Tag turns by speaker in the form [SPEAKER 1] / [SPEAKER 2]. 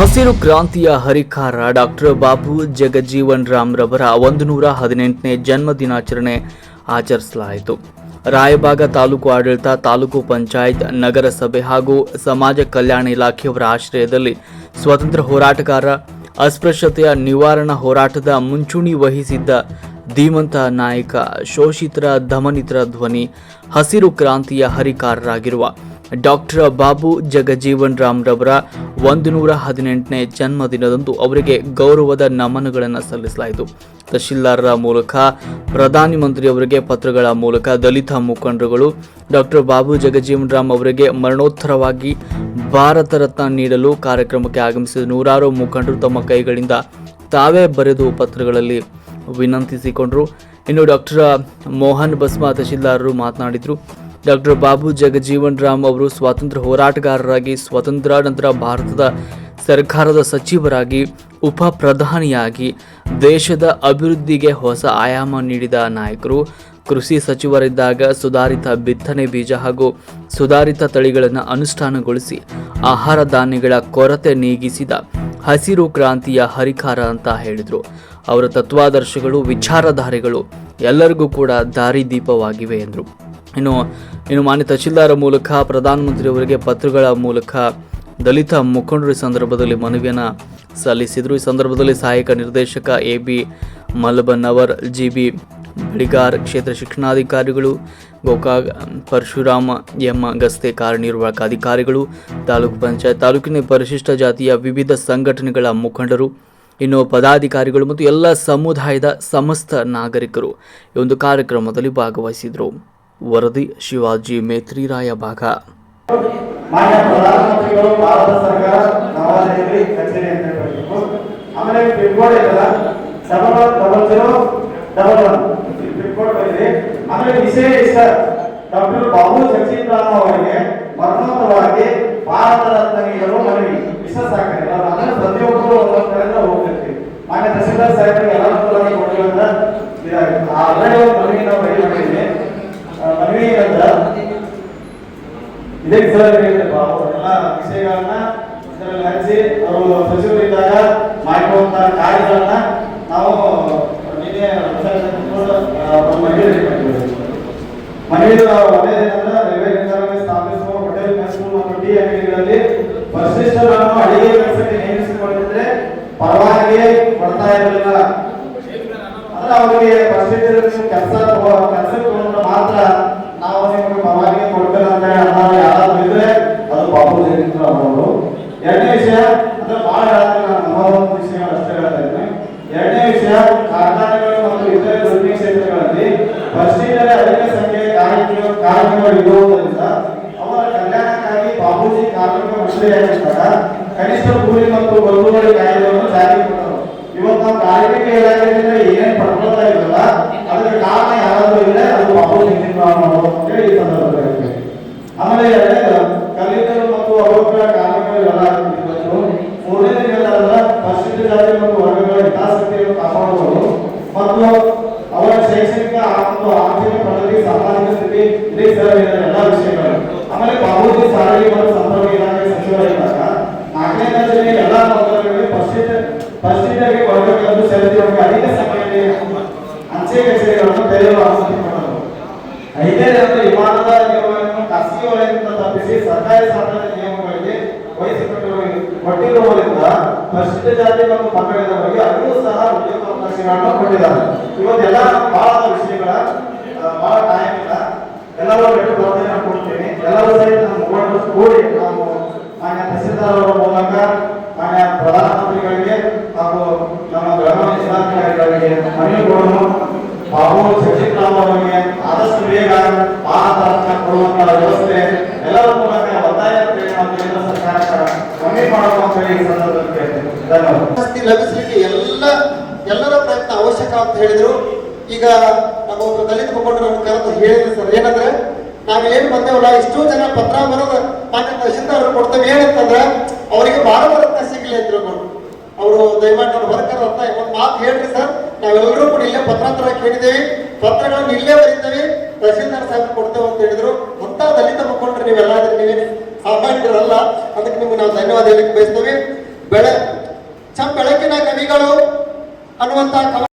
[SPEAKER 1] ಹಸಿರು ಕ್ರಾಂತಿಯ ಹರಿಕಾರ ಡಾಕ್ಟರ್ ಬಾಬು ಜಗಜೀವನ್ ರಾಮ್ರವರ ಒಂದು ನೂರ ಹದಿನೆಂಟನೇ ಜನ್ಮ ದಿನಾಚರಣೆ ಆಚರಿಸಲಾಯಿತು. ರಾಯಬಾಗ ತಾಲೂಕು ಆಡಳಿತ, ತಾಲೂಕು ಪಂಚಾಯತ್, ನಗರಸಭೆ ಹಾಗೂ ಸಮಾಜ ಕಲ್ಯಾಣ ಇಲಾಖೆಯವರ ಆಶ್ರಯದಲ್ಲಿ ಸ್ವತಂತ್ರ ಹೋರಾಟಗಾರ, ಅಸ್ಪೃಶ್ಯತೆಯ ನಿವಾರಣಾ ಹೋರಾಟದ ಮುಂಚೂಣಿ ವಹಿಸಿದ್ದ ಧೀಮಂತ ನಾಯಕ ಶೋಷಿತರ ದಮನಿತರ ಧ್ವನಿ ಹಸಿರು ಕ್ರಾಂತಿಯ ಹರಿಕಾರರಾಗಿರುವ ಡಾಕ್ಟರ್ ಬಾಬು ಜಗಜೀವನ್ ರಾಮ್ ರವರ ಒಂದು ನೂರ ಹದಿನೆಂಟನೇ ಜನ್ಮದಿನದಂದು ಅವರಿಗೆ ಗೌರವದ ನಮನಗಳನ್ನು ಸಲ್ಲಿಸಲಾಯಿತು. ತಹಶೀಲ್ದಾರರ ಮೂಲಕ, ಪ್ರಧಾನಿ ಮಂತ್ರಿಯವರಿಗೆ ಪತ್ರಗಳ ಮೂಲಕ ದಲಿತ ಮುಖಂಡರುಗಳು, ಡಾಕ್ಟರ್ ಬಾಬು ಜಗಜೀವನ್ ರಾಮ್ ಅವರಿಗೆ ಮರಣೋತ್ತರವಾಗಿ ಭಾರತ ರತ್ನ ನೀಡಲು ಕಾರ್ಯಕ್ರಮಕ್ಕೆ ಆಗಮಿಸಿದ ನೂರಾರು ಮುಖಂಡರು ತಮ್ಮ ಕೈಗಳಿಂದ ತಾವೇ ಬರೆದು ಪತ್ರಗಳಲ್ಲಿ ವಿನಂತಿಸಿಕೊಂಡರು. ಇನ್ನು ಡಾಕ್ಟರ್ ಮೋಹನ್ ಬಸ್ಮಾ ತಹಶೀಲ್ದಾರರು ಮಾತನಾಡಿದರು. ಡಾಕ್ಟರ್ ಬಾಬು ಜಗಜೀವನ್ ರಾಮ್ ಅವರು ಸ್ವಾತಂತ್ರ್ಯ ಹೋರಾಟಗಾರರಾಗಿ ಸ್ವಾತಂತ್ರ್ಯ ನಂತರ ಭಾರತದ ಸರ್ಕಾರದ ಸಚಿವರಾಗಿ, ಉಪ ಪ್ರಧಾನಿಯಾಗಿ ದೇಶದ ಅಭಿವೃದ್ಧಿಗೆ ಹೊಸ ಆಯಾಮ ನೀಡಿದ ನಾಯಕರು. ಕೃಷಿ ಸಚಿವರಿದ್ದಾಗ ಸುಧಾರಿತ ಬಿತ್ತನೆ ಬೀಜ ಹಾಗೂ ಸುಧಾರಿತ ತಳಿಗಳನ್ನು ಅನುಷ್ಠಾನಗೊಳಿಸಿ ಆಹಾರ ಧಾನ್ಯಗಳ ಕೊರತೆ ನೀಗಿಸಿದ ಹಸಿರು ಕ್ರಾಂತಿಯ ಹರಿಕಾರ ಅಂತ ಹೇಳಿದರು. ಅವರ ತತ್ವಾದರ್ಶಗಳು, ವಿಚಾರಧಾರೆಗಳು ಎಲ್ಲರಿಗೂ ಕೂಡ ದಾರಿದೀಪವಾಗಿವೆ ಎಂದರು. ಇನ್ನು ಇನ್ನು ಮಾನ್ಯ ತಹಶೀಲ್ದಾರ ಮೂಲಕ, ಪ್ರಧಾನಮಂತ್ರಿಯವರಿಗೆ ಪತ್ರಗಳ ಮೂಲಕ ದಲಿತ ಮುಖಂಡರು ಸಂದರ್ಭದಲ್ಲಿ ಮನವಿಯನ್ನು ಸಲ್ಲಿಸಿದರು. ಈ ಸಂದರ್ಭದಲ್ಲಿ ಸಹಾಯಕ ನಿರ್ದೇಶಕ A B Malabannavar G B Biligar ಕ್ಷೇತ್ರ ಶಿಕ್ಷಣಾಧಿಕಾರಿಗಳು, ಗೋಕಾಕ್ ಪರಶುರಾಮ ಎಂ. ಗಸ್ತೆ, ಕಾರ್ಯನಿರ್ವಾಹಕ ಅಧಿಕಾರಿಗಳು, ತಾಲೂಕು ಪಂಚಾಯತ್, ತಾಲೂಕಿನ ಪರಿಶಿಷ್ಟ ಜಾತಿಯ ವಿವಿಧ ಸಂಘಟನೆಗಳ ಮುಖಂಡರು, ಇನ್ನು ಪದಾಧಿಕಾರಿಗಳು ಮತ್ತು ಎಲ್ಲ ಸಮುದಾಯದ ಸಮಸ್ತ ನಾಗರಿಕರು ಈ ಒಂದು ಕಾರ್ಯಕ್ರಮದಲ್ಲಿ ಭಾಗವಹಿಸಿದರು. ವರದಿ ಶಿವಾಜಿ ಮೇತ್ರಿರಾಯ ಭಾಗ
[SPEAKER 2] ಮಾನ್ಯ ಪ್ರಧಾನಮಂತ್ರಿಗಳು, ಭಾರತ ಸರ್ಕಾರ, ನವದೆಹಲಿ ಕಚೇರಿ ಅಂತ ಹೇಳ್ಬೇಕು. ಆಮೇಲೆ ಪಿನ್ ಕೋಡ್ ಇದೆಲ್ಲ double one double zero double one pin code ಬಂದಿದೆ. ಆಮೇಲೆ ವಿಷಯ ಇಷ್ಟ ಡಾಕ್ಟರ್ ಬಾಬು ಜಗಜೀತ್ ರಾಮ್ ಅವರಿಗೆ ಮರಣೋತ್ತರವಾಗಿ ಭಾರತ ರತ್ನ ನೀಡಲು ಮನವಿ. ಇಷ್ಟ ಸಾಕಿಲ್ಲ ಅಂದ್ರೆ ಪ್ರತಿಯೊಬ್ಬರು ಒಂದೊಂದು ಕಡೆಯಿಂದ ಹೋಗ್ತಿರ್ತೀವಿ ಮಾನ್ಯ ತಹಸೀಲ್ದಾರ್ ಸಾಹೇಬರಿಗೆ ಎಲ್ಲ ಅನುಕೂಲವಾಗಿ ಕೊಡೋದ್ರಿಂದ ಇದಾಗುತ್ತೆ ಆಲ್ರೆಡಿ ಒಂದು ಮನವಿ ನಾವು ರೆಡಿ ಮಾಡಿದ್ದೀವಿ ಆ, ಮನವಿ ಏನಂದ್ರೆ ಇದೇ ಸರ್ ಎಲ್ಲ ವಿಷಯಗಳನ್ನ ಇದರಲ್ಲಿ ಹಂಚಿ ಅವರು ಸಚಿವರಿದ್ದಾಗ ಮಾಡಿರುವಂತ ಕಾರ್ಯಗಳನ್ನ ನಾವು ನಿನ್ನೆ ಮನವಿ. ಮನವಿದು ಒಂದೇನಂದ್ರೆ ರೈಲ್ವೆ ನಿಲ್ದಾಣಕ್ಕೆ ಸ್ಥಾಪಿಸುವ, ಹೋಟೆಲ್ ಮೆಸ್ಸು ಮತ್ತು ಟಿ ಅಂಗಡಿಗಳಲ್ಲಿ ಪರಿಶಿಷ್ಟರನ್ನು ಕೂಲಿ ಮತ್ತು ಬಂಧುಗಳ ಕಾಯ್ದೆಯನ್ನು ಜಾರಿಗೆ ಇವತ್ತು ನಾವು ಕಾರ್ಮಿಕ ಇಲಾಖೆಯಿಂದ ಏನೇನು ಪಡ್ಕೊಳ್ತಾ ಅದಕ್ಕೆ ಕಾರಣ ಯಾರಾದ್ರೂ ಇದ್ರೆ ಅದು ಈ ಸಂದರ್ಭದಲ್ಲಿ ಆಮೇಲೆ ಕಲಿತರು ಮತ್ತು ಅವರ ಕಾರ್ಮಿಕರು ಎಲ್ಲ ಇವತ್ತು ಮೂರನೇ ಪರಿಶಿಷ್ಟ ಜಾತಿ ಮತ್ತು ವರ್ಗಗಳ ಹಿತಾಸಕ್ತಿಯನ್ನು ಕಾಪಾಡುವುದು ಮತ್ತು ಅವರ ಶೈಕ್ಷಣಿಕ ಮತ್ತು ಆರ್ಥಿಕ ಪ್ರಗತಿ, ಸಾಮಾಜಿಕ ಸ್ಥಿತಿ, ಇದೇ ಎಲ್ಲ ವಿಷಯಗಳು. ಆಮೇಲೆ ಬಾಬೂಜಿ ಸಾರಿಗೆ ಮತ್ತು ಎಲ್ಲ ನೌಕರರಿಗೆ ಪರಿಶಿಷ್ಟ ಪರಿಶಿಷ್ಟರಿಗೆ ವರ್ಗಗಳನ್ನು ಸೇರಿಸುವ ಅಧಿಕ ಸಂಖ್ಯೆಯಲ್ಲಿ ಅಂಚೆ ಕಚೇರಿಗಳನ್ನು ತೆರೆಯಲು ಅನುಮತಿ ಕೊಡಲು ಐದನೇದು ವಿಮಾನದ ನಿಯಮಗಳನ್ನು ಖಾಸಗಿ ವಲಯದಿಂದ ತಪ್ಪಿಸಿ ಸರ್ಕಾರಿ ಸಾಧನ ನಿಯಮಗಳಿಗೆ ವಹಿಸಿಕೊಟ್ಟಿರುವ ಕೊಟ್ಟಿರುವುದರಿಂದ ಪರಿಶಿಷ್ಟ ಜಾತಿ ಮತ್ತು ಪಂಗಡದವರಿಗೆ ಅಲ್ಲಿಯೂ ಸಹ ಉದ್ಯೋಗ ಅವಕಾಶಗಳನ್ನು ಕೊಟ್ಟಿದ್ದಾರೆ. ಇವತ್ತೆಲ್ಲ ಬಹಳ ವಿಷಯಗಳ ಬಹಳ ಟೈಮ್ ಇಲ್ಲ ಎಲ್ಲರೂ ಬಿಟ್ಟು ಬರ್ತೇನೆ ಕೊಡ್ತೀನಿ ಎಲ್ಲರೂ ಸಹಿತ ನಮ್ಮ ಕೂಡಿ ನಾವು ಮಾನ್ಯ ತಹಸೀಲ್ದಾರ್ ಅವರ ಮೂಲಕ ಮಾನ್ಯ ಪ್ರಧಾನಮಂತ್ರಿಗಳಿಗೆ ಹಾಗೂ ನಮ್ಮ ಬೆಳಗಾವಿ ಜಿಲ್ಲಾಧಿಕಾರಿಗಳಿಗೆ ಮನವಿ ಕೊಡೋಣ ಬಾಬು ಜಗಜಿತ್ ರಾಮ್ ಅವರಿಗೆ ಆದಷ್ಟು ಬೇಗ ಭಾರತ ರತ್ನ ಕೊಡುವಂತ ವ್ಯವಸ್ಥೆ ಎಲ್ಲರ ಮೂಲಕ ಒತ್ತಾಯ ಕೇಂದ್ರ ಸರ್ಕಾರ ಮನವಿ ಮಾಡಬೇಕು ಈ ಕೇಳ್ತೇನೆ. ಧನ್ಯವಾದ.
[SPEAKER 3] ಲಭಿಸಲಿಕ್ಕೆ ಎಲ್ಲ, ಎಲ್ಲರ ಪ್ರಯತ್ನ ಅವಶ್ಯಕ ಅಂತ ಹೇಳಿದ್ರು. ಈಗ ನಮ್ಮ ಒಂದು ದಲಿತ ಮುಖಂಡರು ಕರೆದು ಹೇಳಿದ್ರು ಸರ್, ಏನಂದ್ರೆ ನಾವೇನ್ ಬಂದೇವಲ್ಲ ಇಷ್ಟೋ ಜನ ಪತ್ರ ಬರೋದು ಮಾನ್ಯ ತಹಶೀಲ್ದಾರ್ ಕೊಡ್ತೇವೆ ಏನಂತಂದ್ರೆ ಅವರಿಗೆ ಭಾರತ ರತ್ನ ಸಿಗ್ಲಿ ತಿಳ್ಕೊಂಡು ಅವರು ದಯಮಾಡಿ ನಮ್ಮ ವರ್ಕರ್ ಅಂತ ಒಂದು ಮಾತು ಹೇಳ್ರಿ ಸರ್. ನಾವೆಲ್ಲರೂ ಕೂಡ ಇಲ್ಲೇ ಪತ್ರ ತರ ಕೇಳಿದ್ದೇವೆ ಪತ್ರಗಳನ್ನು ಇಲ್ಲೇ ಬರೀತೇವೆ. ತಹಶೀಲ್ದಾರ್ ಸಾಹೇಬ್ ಕೊಡ್ತೇವೆ ಅಂತ ಹೇಳಿದ್ರು. ಮುಖಂಡರು ನೀವೆಲ್ಲ ನೀವೇನು ಸಾಮಾನ್ಯರಲ್ಲ. ಅದಕ್ಕೆ ನಿಮ್ಗೆ ನಾವು ಧನ್ಯವಾದ ಹೇಳಕ್ಕೆ ಬಯಸ್ತೇವೆ. ಬೆಳೆ ಚ ಬೆಳಕಿನ ಕವಿಗಳು ಅನ್ನುವಂತ ಕವ